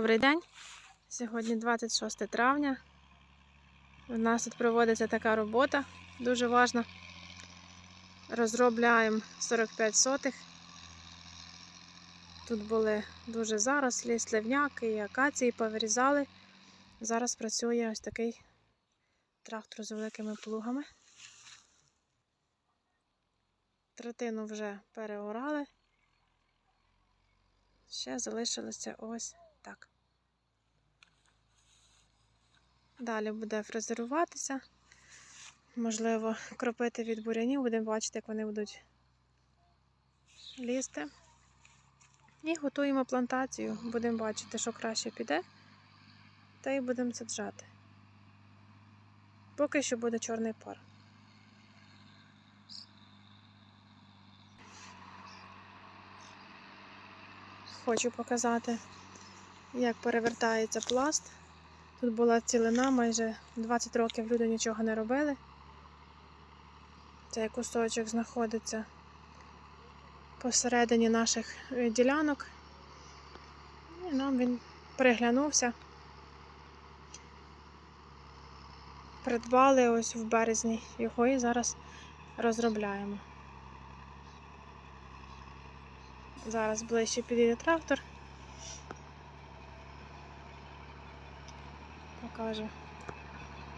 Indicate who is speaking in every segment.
Speaker 1: Добрий день. Сьогодні 26 травня. У нас тут проводиться така робота, дуже важна. Розробляємо 45 сотих. Тут були дуже зарослі, сливняки і акації повирізали. Зараз працює ось такий трактор з великими плугами. Третину вже переорали. Ще залишилося ось так. Далі буде фрезеруватися. Можливо, кропити від бурянів, будемо бачити, як вони будуть лізти. І готуємо плантацію. Будемо бачити, що краще піде. Та й будемо саджати. Поки що буде чорний пар. Хочу показати, як перевертається пласт. Тут була цілина, майже 20 років люди нічого не робили. Цей кусочок знаходиться посередині наших е, ділянок. І нам він приглянувся. Придбали ось в березні його і зараз розробляємо. Зараз ближче підійде трактор. Покаже.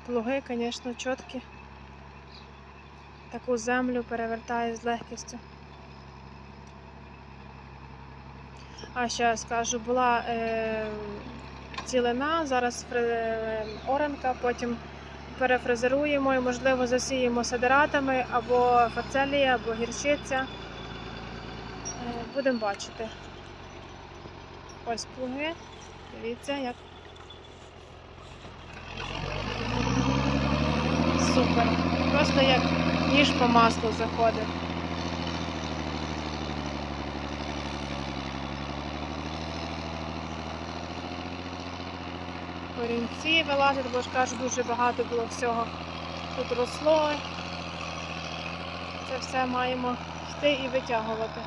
Speaker 1: Плуги, звісно, чіткі. Таку землю перевертає з легкістю. А ще скажу, була е, цілина, зараз е, оранка, потім перефрезеруємо і, можливо, засіємо сидератами або фацелія, або гірчиця. Е, Будемо бачити. Ось плуги. Дивіться, як. Супер. Просто як ніж по маслу заходить. Корінці вилазять, бо ж кажу, дуже багато було всього. Тут росло. Це все маємо йти і витягувати.